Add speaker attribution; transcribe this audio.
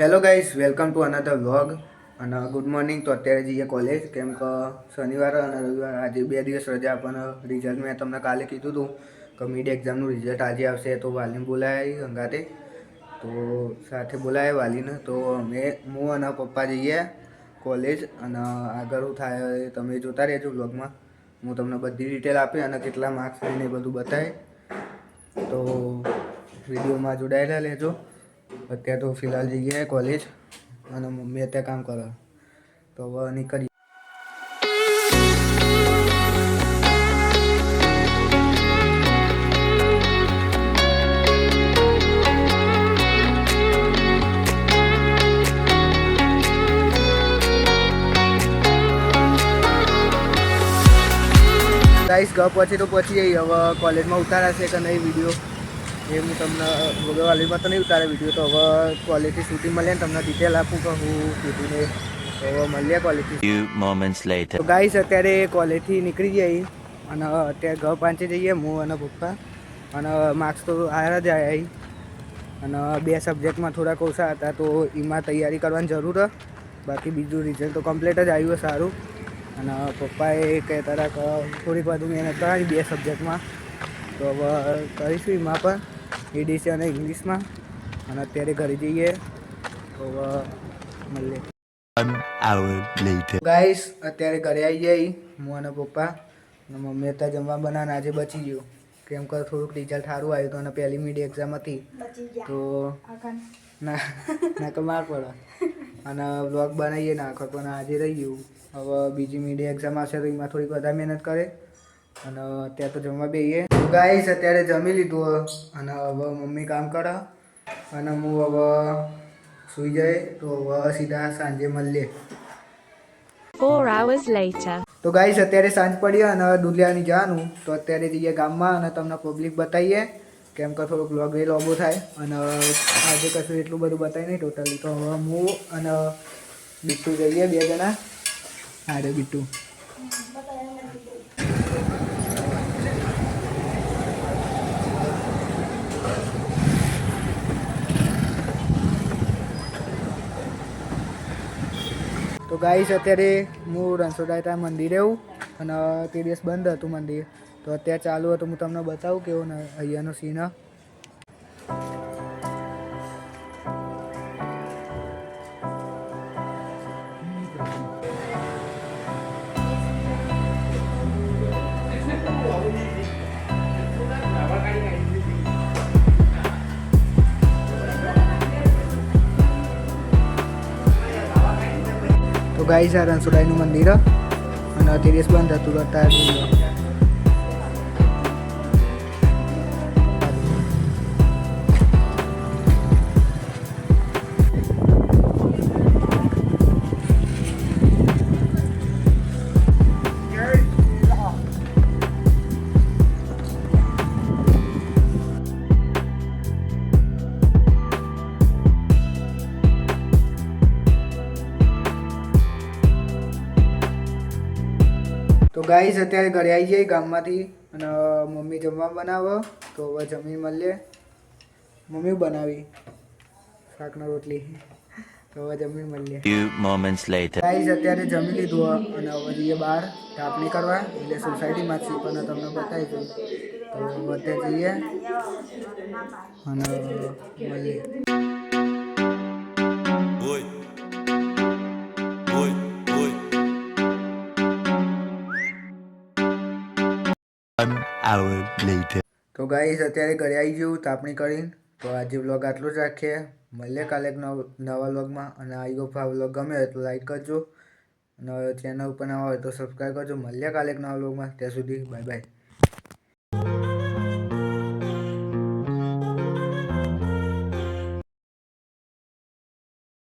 Speaker 1: Hello guys welcome to another vlog અને good morning તો અત્યારે જઈએ કોલેજ કેમ કે શનિવાર અને રવિવાર, આજે બે દિવસ રજા પણ રિઝલ્ટ મેં તમને કાલે કીધું હતું કે મિડ એક્ઝામનું રિઝલ્ટ આજે આવશે, તો વાલીને બોલાય હંગાતે. તો સાથે બોલાવે વાલીને. તો અમે, હું અને પપ્પા જઈએ કોલેજ અને આગળ થાય તમે જોતા રહેજો વ્લોગમાં હું તમને બધી ડિટેલ આપી અને કેટલા માર્ક્સ ને એ બધું બતાવે તો વિડીયોમાં જોડાયેલા રહેજો. અત્યારે તો ફિલહાલ જઈએ કોલેજ અને મમ્મી અત્યારે કામ કરે. તો હવે નીકળીએ. ગાઈસ ઘર પહોંચી તો પહોંચી જઈએ. હવે કોલેજમાં ઉતારાશે કે નહીં વીડિયો એ હું તમને વગરવાલીમાં તો નહીં ઉતારે વીડિયો તો હવે ક્વોલિટી શૂટિંગ મળે ને તમને ડિટેલ આપું કે હું કીધું તો હવે મળીએ ક્વોલિટી
Speaker 2: moments
Speaker 1: તો ગાઈસ અત્યારે ક્વોલિટી નીકળી જઈએ અને અત્યારે ઘર પાંચે જઈએ હું અને પપ્પા અને માર્ક્સ તો આવ્યા જ આવ્યા અને બે સબ્જેક્ટમાં થોડાક ઓછા હતા તો એમાં તૈયારી કરવાની જરૂર છે. બાકી બીજું રિઝલ્ટ તો કમ્પ્લીટ જ આવ્યું સારું. અને પપ્પાએ કહેતા હતા કે થોડીક વધુ મહેનત કરવાની બે સબ્જેક્ટમાં તો હવે કરીશું એમાં પણ. એડીસી અને ઇંગ્લિશમાં. અને અત્યારે ઘરે જઈએ. તો હવે મળીએ. ગાઈસ અત્યારે ઘરે આવી જઈ હું અને પપ્પા. અને મમ્મી અત્યારે જમવા બનાવીને આજે બચી ગયું. કેમ કે થોડુંક રિઝલ્ટ સારું આવ્યું હતું અને પહેલી મીડી એક્ઝામ હતી. તો ના ના તો માર પડે. અને બ્લોગ બનાવીએ નાખો પણ આજે રહી ગયું. હવે બીજી મીડી એક્ઝામ આવશે તો એમાં થોડીક વધારે મહેનત કરે. અને અત્યારે તો જમવા બેહીએ. ગાઈસ અત્યારે જમી લીધું અને હવે મમ્મી કામ કરે. અને હું હવે સુઈ જાય તો હવે સીધા સાંજે મળીએ.
Speaker 3: Four hours later.
Speaker 1: તો ગાઈસ અત્યારે સાંજ પડી અને દુલિયાની જવાનું તો અત્યારે જઈએ ગામમાં અને તમને પબ્લિક બતાવીએ. કેમ કે થોડોક બ્લોગ એ લોબો થાય. અને આજે કશું એટલું બધું બતાવી નહીં ટોટલી તો હવે હું અને બિટ્ટુ જઈએ બે જણા. હારે બિટ્ટુ તો ગાઈશ અત્યારે હું રણછોડાયતા મંદિરે આવું અને તે દિવસ બંધ હતું મંદિર. તો અત્યારે ચાલુ હતું, હું તમને બતાવું કેવો અહીંયાનો સીન તો ગાઈસ આ રણછોડાઈનું મંદિર. અને અત્યારે બંધ હતું અત્યારે તો ગાઈસ અત્યારે ઘરે આવી જઈએ ગામમાંથી અને મમ્મી જમવા બનાવો. તો હવે જમીન મળીએ. મમ્મી બનાવી શાકના રોટલી. તો હવે જમીન મળીએ.
Speaker 2: Few moments later.
Speaker 1: ગાઈસ અત્યારે જમી લીધું અને હવે જઈએ બહાર ઢાપણી કરવા. એટલે સોસાયટીમાં છું પણ તમને બતાવી દઉં. તો અત્યારે જઈએ અને મળીએ.
Speaker 2: Hour later.
Speaker 1: તો ગાઈસ અત્યારે ઘરે આવી ગયું તાપણી કરીને. તો આજે વ્લોગ આટલો જ રાખીએ. મળીએ કાલે નવા વ્લોગમાં અને આઈ ગોફા આ વ્લોગ ગમે હોય તો લાઈક કરજો. અને ચેનલ ઉપર નવા હોય તો સબસ્ક્રાઈબ કરજો. મળીએ કાલે નવા વ્લોગમાં ત્યાં સુધી બાય બાય